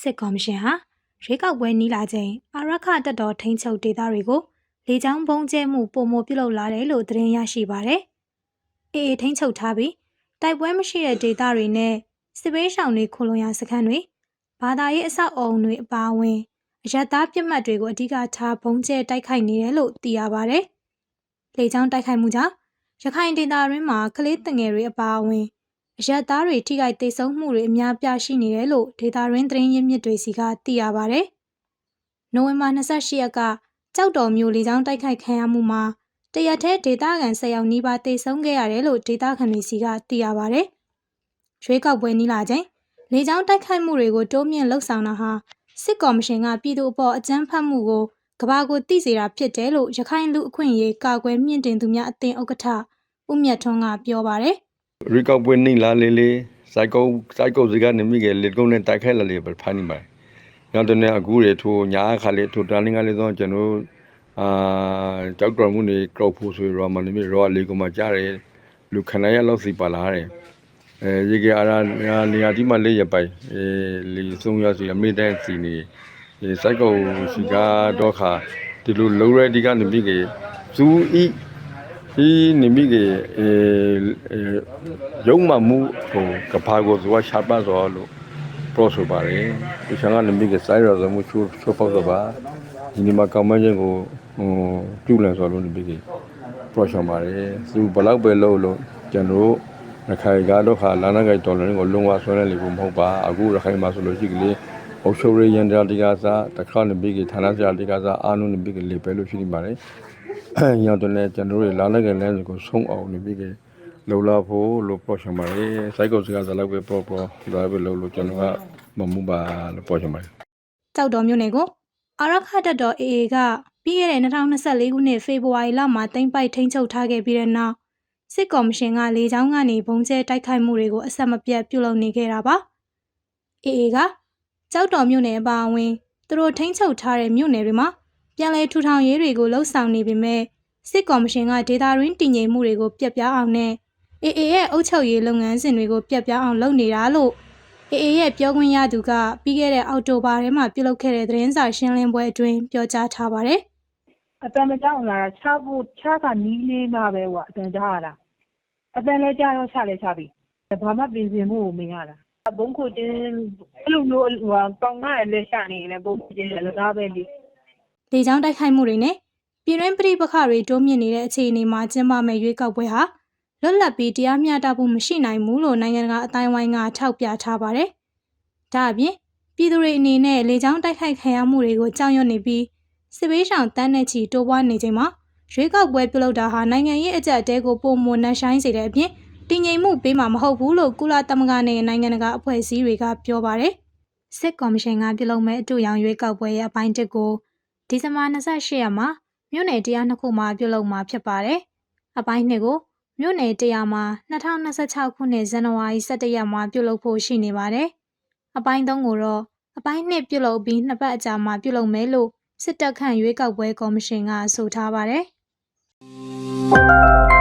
စစ်ကော်မရှင်ဟာရွေးကောက်ပွဲနီးလာချိန်အာရခတက်တော်ထိန်းချုပ်ဒေသတွေကိုလေကြောင်းဘုံကျဲမှုပုံမပြုလုပ်လာတယ်လို့သတင်းရရှိပါတယ်။အေးအေးထိန်းချုပ်ထားပြီးတိုက်ပွဲမရှိတဲ့ဒေသတွေနဲ့စစ်ပေးရှောင်တွေခိုလုံရစခန်းတွေဘာသာရေးအဆောက်အအုံတွေအပါအဝင်အရတားပြစ်မှတ်တွေကိုအဓိကထားဘုံကျဲတိုက်ခိုက်နေတယ်လို့သိရပါတယ်။လေကြောင်းတိုက်ခိုက်မှုကြောင့်ရခိုင်ဒေသတွင်းမှာကလေးတငယ်တွေအပါအဝင် အရက်သားတွေထိခိုက်ဒေဆုံးမှုတွေအများပြားရှိနေတယ်လို့ဒေတာရင်းသတင်းရင်းမြစ်တွေစီကသိရပါဗျ။နိုဝင်ဘာ28ရက်ကကြောက်တော်မျိုးလေကြောင်းတိုက်ခိုက်ခံရမှုမှာတရက်ထဲဒေတာကန်10ယောက်နီးပါးဒေဆုံးခဲ့ရတယ်လို့ဒေတာခံတွေစီကသိရပါဗျ။ရွေးကောက်ပွဲနီးလာချိန်လေကြောင်းတိုက်ခိုက်မှုတွေကိုတိုးမြင့်လှုပ်ဆောင်တာဟာစစ်ကော်မရှင်ကပြည်သူအပေါ်အကြမ်းဖက်မှုကိုကဘာကိုသိစေတာဖြစ်တယ်လို့ရခိုင်လူအခွင့်အရေးကာကွယ်မြင့်တင်သူများအသင်းဥက္ကဋ္ဌဦးမြတ်ထွန်းကပြောပါတယ်။ ရီကောက်ပွဲနေလာလေလေစိုက်ကုတ်စိုက်ကုတ်စကနေမိကလေကုန်းနဲ့တိုက်ခိုက်လာလေပဲဖာနေပါနောက်တနေ့အခုလေထိုညာခါလေထိုတာလင်းကလေးတော့ကျွန်တော်အာတောက်တော်မှုနေကောက်ဖို့ဆိုရောမနေမရောလေကမှကြားတယ်လူခဏရလောက်စီပါလာတယ်အဲရေကအားနေရာဒီမှာလေးရပိုင်အဲလီဆုံးရစီအမေတန်းစီနေဒီစိုက်ကုတ်စီကတော့ခါဒီလိုလုံးရဲဒီကနေမိကဇူဤ ဒီနေမိကအဲရုံမှမှုဟိုကဘာကိုဇွာရှာပါဇောလို့ပြောဆိုပါတယ်ဒီချောင်းကနေမိကစိုက်ရဇမှုချိုးချိုးပေါက်တော့ပါဒီနေ့မှာကောင်းမချင်းကိုဟိုပြုလန်ဆိုလို့နေမိကပြောဆောင်ပါတယ်သူဘလောက်ပဲလို့လို့ကျွန်တော်ရခိုင်ကတော့ခါလာနာကြိုက်တော်လည်းကိုလုံဝဆွဲနေလေကိုမဟုတ်ပါအခုရခိုင်မှာဆိုလို့ရှိကလေးအုပ်ချုပ်ရေးရန်တရားတိကစားတခါနေပြီးကဌာနဆရာတိကစားအားလုံးနေပြီးကလေပဲလို့ရှိနေပါတယ်။ ရောက်တော့လည်းကျွန်တော်တို့လာလိုက်ကြတဲ့ကိုဆုံးအောင်နေပြီးကလုံလာဖို့လို့ပေါ်ချင်ပါတယ်။စိုက်ကုတ်စကားစလောက်ပဲပေါ်ပေါ်ဒါပဲလို့လို့ကျွန်တော်ကမမှုပါလို့ပေါ်ချင်ပါတယ်ကြောက်တော်မြို့နယ်ကိုအာရခတက်တော် AA ကပြီးခဲ့တဲ့2024ခုနှစ်ဖေဖော်ဝါရီလမှာတင်ပိုက်ထိန်းချုပ်ထားခဲ့ပြီးတဲ့နောက်စစ်ကော်မရှင်ကလေကြောင်းကနေဘုံကျဲတိုက်ခိုက်မှုတွေကိုအဆက်မပြတ်ပြုလုပ်နေခဲ့တာပါ။ AA ကကြောက်တော်မြို့နယ်အပါအဝင်သူတို့ထိန်းချုပ်ထားတဲ့မြို့နယ်တွေမှာ ပြန်လည်ထူထောင်ရေးတွေကိုလှုံ့ဆော်နေပေမဲ့စစ်ကော်မရှင်ကဒေတာရင်းတည်ငြိမ်မှုတွေကိုပြတ်ပြားအောင်နဲ့ AA ရဲ့အုပ်ချုပ်ရေးလုပ်ငန်းစဉ်တွေကိုပြတ်ပြားအောင်လုပ်နေတာလို့ AA ရဲ့ပြောခွင့်ရသူကပြီးခဲ့တဲ့အောက်တိုဘာထဲမှာပြုလုပ်ခဲ့တဲ့သတင်းစာရှင်းလင်းပွဲအတွင်းပြောကြားထားပါတယ်။အတန်မကြောက်လာတာချဖို့ချကနီးလေးမှပဲဟိုအတန်ကြားရတာအတန်လည်းကြားတော့ချလည်းချပြီဘာမှပြင်ဆင်မှုကိုမရတာဘုံခုတင်းအဲ့လိုမျိုးဟိုကောင်းလာလည်းရှာနေတယ်ဘုံခုတင်းလည်းလကားပဲလေ လေကြောင်းတိုက်ခိုက်မှုတွေနဲ့ပြည်တွင်းပြည်ပခါတွေတိုးမြင့်နေတဲ့အခြေအနေမှာကျင်းပမဲ့ရွေးကောက်ပွဲဟာလွတ်လပ်ပြီးတရားမျှတမှုမရှိနိုင်ဘူးလို့နိုင်ငံတကာအတိုင်းအဝိုင်းကထောက်ပြထားပါတယ်။ဒါအပြင်ပြည်သူတွေအနေနဲ့လေကြောင်းတိုက်ခိုက်ခံရမှုတွေကိုကြောက်ရွံ့နေပြီးစစ်ဘေးရှောင်တန်းတဲ့ချီတိုးပွားနေချိန်မှာရွေးကောက်ပွဲပြုလုပ်တာဟာနိုင်ငံရေးအကြက်တဲကိုပုံမနှက်ဆိုင်စေတဲ့အပြင်တည်ငြိမ်မှုပေးမှာမဟုတ်ဘူးလို့ကုလသမဂ္ဂနဲ့နိုင်ငံတကာအဖွဲ့အစည်းတွေကပြောပါတယ်။စစ်ကော်မရှင်ကပြုလုပ်မဲ့အတူရောင်ရွေးကောက်ပွဲရဲ့အပိုင်းတစ်ကို ဒီဇင်ဘာ28ရက်မှာမြို့နယ်တရားနှစ်ခုမှာပြုလုပ်မှာဖြစ်ပါတယ်။အပိုင်းနှစ်ကိုမြို့နယ်တရားမှာ2026ခုနှစ်ဇန်နဝါရီ17ရက်မှာပြုလုပ်ဖို့ရှိနေပါတယ်။အပိုင်း3ကိုတော့အပိုင်း2ပြုလုပ်ပြီးနှစ်ပတ်အကြာမှာပြုလုပ်မယ်လို့စစ်တပ်ခန့်ရွေးကောက်ပွဲကော်မရှင်ကဆိုထားပါတယ်။